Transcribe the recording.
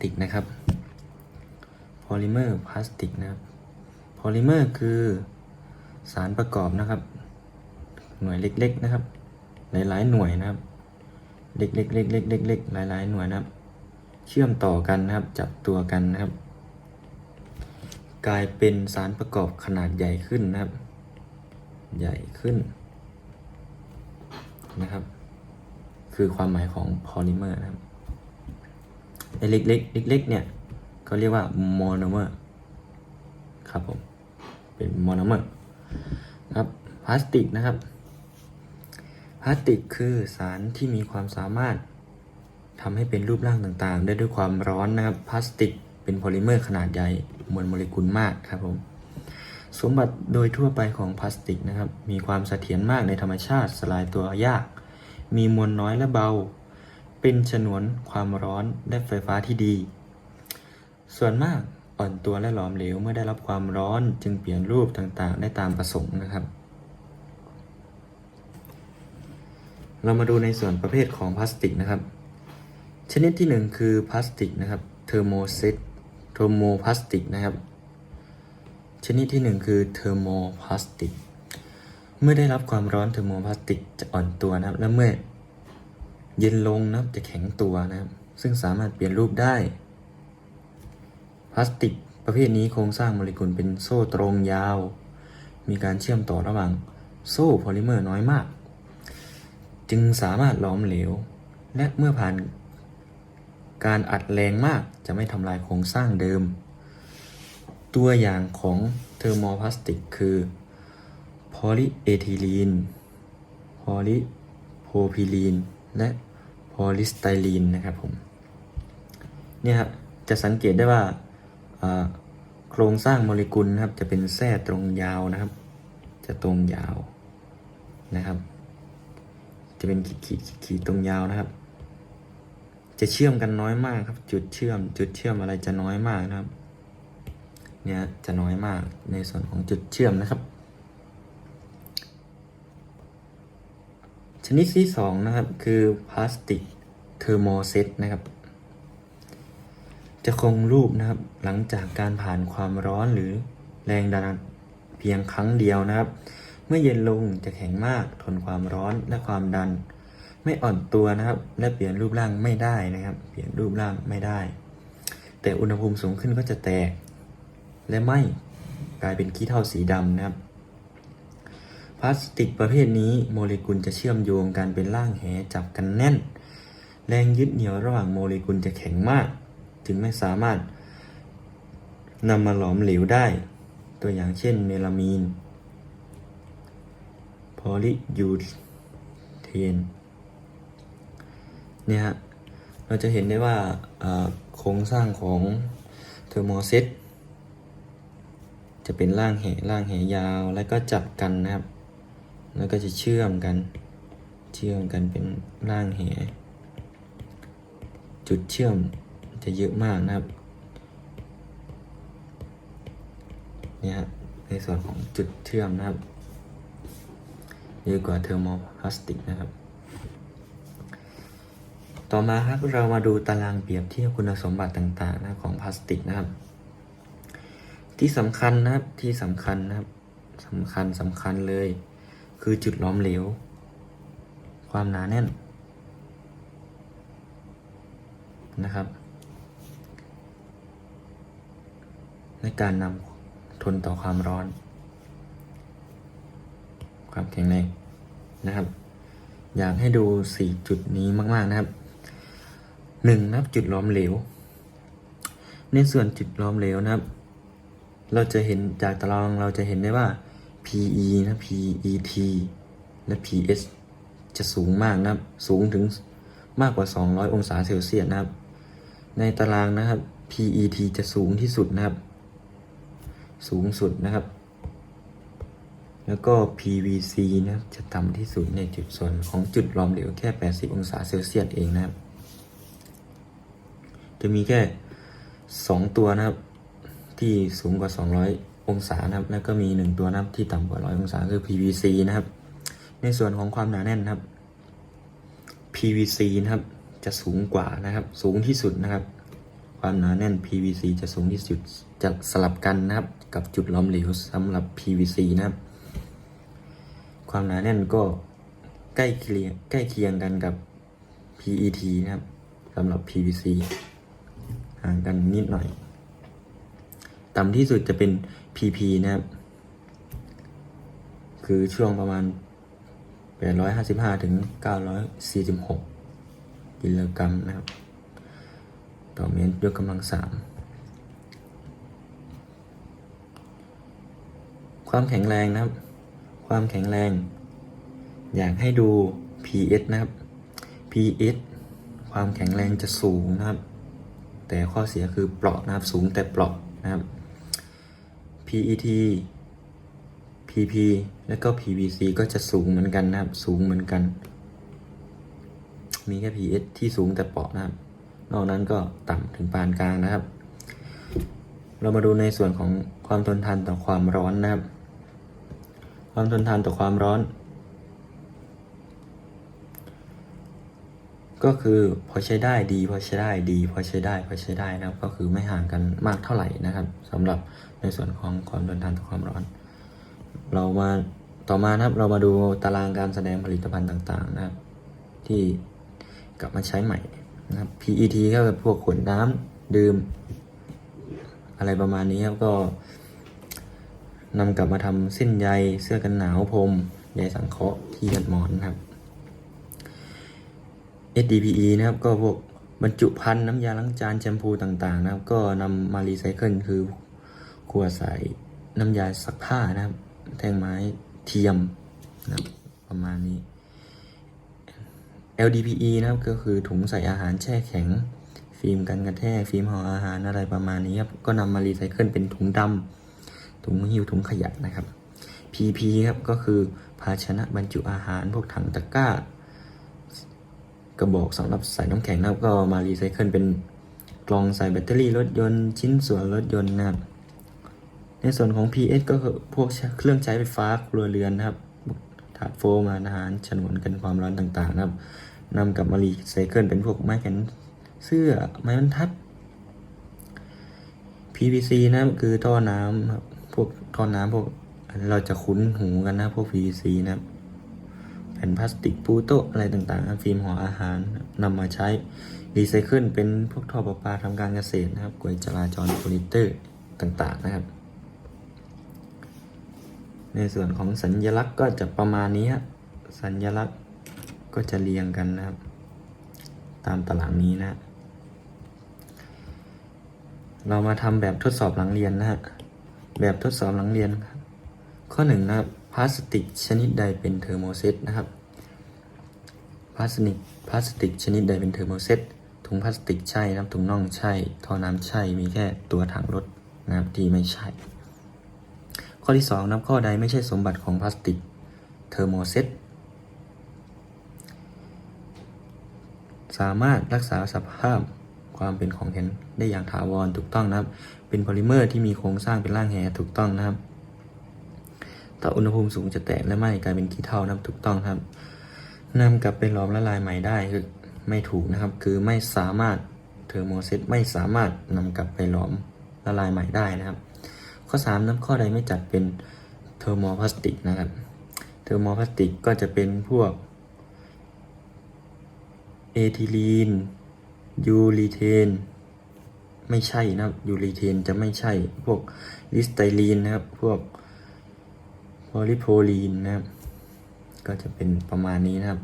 ติกนะครับโพลิเมอร์พลาสติกนะครับโพลิเมอร์คือสารประกอบนะครับ หน่วยเล็กๆนะครับ หลายๆหน่วยนะครับ เล็กๆเล็กๆเล็กๆหลายๆหน่วยนะครับ เชื่อมต่อกันนะครับ จับตัวกันนะครับ กลายเป็นสารประกอบขนาดใหญ่ขึ้นนะครับ ใหญ่ขึ้นนะครับ คือความหมายของพอลิเมอร์นะครับ เล็กๆเล็กๆเนี่ยเขาเรียกว่าโมโนเมอร์ครับผมเป็นโมโนเมอร์ครับพลาสติกนะครับพลาสติกคือสารที่มีความสามารถทำให้เป็นรูปร่างต่างๆ ได้ด้วยความร้อนนะครับพลาสติกเป็นโพลิเมอร์ขนาดใหญ่มวลโมเลกุลมากครับผมสมบัติโดยทั่วไปของพลาสติกนะครับ มีความเสถียรมากในธรรมชาติสลายตัวยาก มีมวลน้อยและเบา เป็นฉนวนความร้อนและไฟฟ้าที่ดี ส่วนมากอ่อนตัวและหลอมเหลวเมื่อได้รับความร้อนจึงเปลี่ยนรูปต่างๆ ได้ตามประสงค์นะครับ เรามาดูในส่วนประเภทของพลาสติกนะครับ ชนิดที่หนึ่งคือพลาสติกนะครับเทอร์โมเซตเทอร์โมพลาสติกนะครับ ชนิดที่หนึ่งคือเทอร์โมพลาสติก เมื่อได้รับความร้อนเทอร์โมพลาสติกจะอ่อนตัวนะครับ และเมื่อ เย็นลงนะครับจะแข็งตัวนะครับ ซึ่งสามารถเปลี่ยนรูปได้ พลาสติกประเภทนี้โครงสร้างโมเลกุลเป็นโซ่ตรงยาว มีการเชื่อมต่อระหว่างโซ่โพลิเมอร์น้อยมาก จึงสามารถหล้อมเหลว และเมื่อผ่านการอัดแรงมากจะไม่ทำลายโครงสร้างเดิม ตัวอย่างของเทอร์โมพลาสติกคือโพลีเอทิลีนโพลีโพพิลีน และโพลิสไตรีนนะครับผมเนี่ยครับจะสังเกตได้ว่าอ่าโครงสร้างโมเลกุลนะครับ จะเป็นแส้ตรงยาวนะครับ จะตรงยาวนะครับ จะเป็นขีดขีดขีดขีดตรงยาวนะครับ จะเชื่อมกันน้อยมากครับ จุดเชื่อม จุดเชื่อมอะไรจะน้อยมากนะครับ เนี่ยจะน้อยมากในส่วนของจุดเชื่อมนะครับ ชนิดที่สองนะครับคือพลาสติกเทอร์โมเซตนะครับ จะคงรูปนะครับหลังจากการผ่านความร้อนหรือแรงดันเพียงครั้งเดียวนะครับ เมื่อเย็นลงจะแข็งมากทนความร้อนและความดัน ไม่อ่อนตัวนะครับ และเปลี่ยนรูปร่างไม่ได้นะครับ เปลี่ยนรูปร่างไม่ได้ แต่อุณหภูมิสูงขึ้นก็จะแตก และไหม่กลายเป็นขี้เถ้าสีดำนะครับ พลาสติกประเภทนี้โมเลกุลจะเชื่อมโยงกันเป็นร่างแหจับกันแน่น แรงยึดเหนี่ยวระหว่างโมเลกุลจะแข็งมากจึงไม่สามารถนำมาหลอมเหลวได้ ตัวอย่างเช่นเมลามีนโพลียูเทนเนี่ยฮะเราจะเห็นได้ว่าโครงสร้างของเทอร์โมเซตจะเป็นร่างแหร่างแหยาวแล้วก็จับกันนะครับ แล้วก็จะเชื่อมกัน เชื่อมกันเป็นร่างแห จุดเชื่อมจะเยอะมากนะครับเนี่ยฮะในส่วนของจุดเชื่อมนะครับเยอะกว่าเทอร์โมพลาสติกนะครับ ต่อมาครับเรามาดูตารางเปรียบเทียบคุณสมบัติต่างๆนะของพลาสติกนะครับ ที่สำคัญนะครับที่สำคัญนะครับสำคัญสำคัญเลย คือจุดล้อมเหลว ความหนาแน่นนะครับ ในการนำทนต่อความร้อน ความแข็งแรงนะครับ อยากให้ดูสี่จุดนี้มาก ๆ นะครับหนึ่งนับจุดล้อมเหลว ในส่วนจุดล้อมเหลวนะครับ เราจะเห็นจากตารางเราจะเห็นได้ว่า PE นะ PET และ PS จะสูงมากนะครับ สูงถึงมากกว่า 200 องศาเซลเซียสนะครับ ในตารางนะครับ PET จะสูงที่สุดนะครับ สูงสุดนะครับ แล้วก็ PVC นะครับจะต่ำที่สุดในจุดส่วนของจุดล้อมเหลวแค่ 80 องศาเซลเซียสเองนะครับ จะมีแค่ 2 ตัวนะครับ ที่สูงกว่า 200 องศานะครับ แล้วก็มี 1 ตัวนะครับที่ต่ำกว่า100องศาคือ PVC นะครับ ในส่วนของความหนาแน่นนะครับ PVC นะครับจะสูงกว่านะครับ สูงที่สุดนะครับ ความหนาแน่น PVC จะสูงที่สุดจะสลับกันนะครับ กับจุดล้อมเหลวสำหรับ PVC นะครับ ความหนาแน่นก็ใกล้เคียงใกล้เคียงกันกับ PET นะครับสำหรับ PVC ห่างกันนิดหน่อย ต่ำที่สุดจะเป็น PP นะครับ คือช่วงประมาณ 855 ถึง 946 กิโลกรัมนะครับ ต่อเมตรยกกำลังสามความแข็งแรงนะครับ ความแข็งแรง อยากให้ดู PS นะครับ PS ความแข็งแรงจะสูงนะครับ แต่ข้อเสียคือเปราะนะครับสูงแต่เปราะนะครับ PET PP และก็ PVC ก็จะสูงเหมือนกันนะครับ สูงเหมือนกัน มีแค่ PS ที่สูงแต่เปราะนะครับ นอกนั้นก็ต่ำถึงปานกลางนะครับ เรามาดูในส่วนของความทนทานต่อความร้อนนะครับ ความทนทานต่อความร้อน ก็คือพอใช้ได้ดี พอใช้ได้ดีพอใช้ได้พอใช้ได้นะครับ ก็คือไม่ห่างกันมากเท่าไหร่นะครับสำหรับในส่วนของความทนทานต่อความร้อน เรามาต่อมานะครับเรามาดูตารางการแสดงผลิตภัณฑ์ต่างๆนะครับ ที่กลับมาใช้ใหม่นะครับ PET ก็แบบพวกขวดน้ำดื่ม อะไรประมาณนี้ครับก็นำกลับมาทำเส้นใยเสื้อกันหนาวพรมใยสังเคราะห์ที่ยัดหมอนนะครับ SDPE นะครับก็พวกบรรจุภัณฑ์น้ำยาล้างจานแชมพูต่างๆ นะครับ ก็นำมารีไซเคิลคือขวดใส่น้ำยาซักผ้านะครับ แท่งไม้เทียมนะครับประมาณนี้ LDPE นะครับก็คือถุงใส่อาหารแช่แข็ง ฟิล์มกันกระแทกฟิล์มห่ออาหารอะไรประมาณนี้ครับก็นำมารีไซเคิลเป็นถุงดำถุงหิ้วถุงขยะนะครับ PP ครับก็คือภาชนะบรรจุอาหารพวกถังตะกร้า กระบอกสำหรับใส่น้ำแข็งนะครับ ก็มารีไซเคิลเป็นกล่องใส่แบตเตอรี่รถยนต์ชิ้นส่วนรถยนต์นะครับ ในส่วนของ PS ก็คือพวกเครื่องใช้ไฟฟ้าครัวเรือนนะครับถาดโฟมอาหารฉนวนกันความร้อนต่างๆ นะครับนำกลับมารีไซเคิลเป็นพวกไม้แขวนเสื้อไม้บรรทัด PVC นะครับคือท่อน้ำครับพวกท่อน้ำพวกเราจะคุ้นหูกันนะพวก PVC นะครับ แผ่นพลาสติกปูโต๊ะอะไรต่างๆฟิล์มห่ออาหารนำมาใช้รีไซเคิลเป็นพวกท่อประปาทำการเกษตรนะครับกวยจราจรโพลิเตอร์ต่างๆนะครับ ในส่วนของสัญลักษณ์ก็จะประมาณนี้สัญลักษณ์ก็จะเรียงกันนะครับ ตามตารางนี้นะ เรามาทำแบบทดสอบหลังเรียนนะฮะแบบทดสอบหลังเรียน ข้อหนึ่งนะครับ พลาสติกชนิดใดเป็นเทอร์โมเซตนะครับพลาสติกพลาสติกชนิดใดเป็นเทอร์โมเซตถุงพลาสติกใช่นะครับถุงน่องใช่ท่อน้ำใช่มีแค่ตัวถังรถนะครับที่ไม่ใช่ ข้อที่2นะครับข้อใดไม่ใช่สมบัติของพลาสติกเทอร์โมเซตสามารถรักษาสภาพความเป็นของแข็งได้อย่างถาวรถูกต้องนะครับ เป็นโพลิเมอร์ที่มีโครงสร้างเป็นร่างแหถูกต้องนะครับ ถ้าอุณหภูมิสูงจะแตกและไหม้กลายเป็นขี้เถ้านะครับถูกต้องครับนำกลับไปหลอมละลายใหม่ได้คือไม่ถูกนะครับ คือไม่สามารถเทอร์โมเซตไม่สามารถนำกลับไปหลอมละลายใหม่ได้นะครับ ข้อ 3น้ำข้อใดไม่จัดเป็นเทอร์โมพลาสติกนะครับ เทอร์โมพลาสติกก็จะเป็นพวกเอทิลีนยูรีเทนไม่ใช่นะครับยูรีเทนจะไม่ใช่พวกลิสไตรีนนะครับพวก โพลิโพลีนนะครับ ก็จะเป็นประมาณนี้นะครับ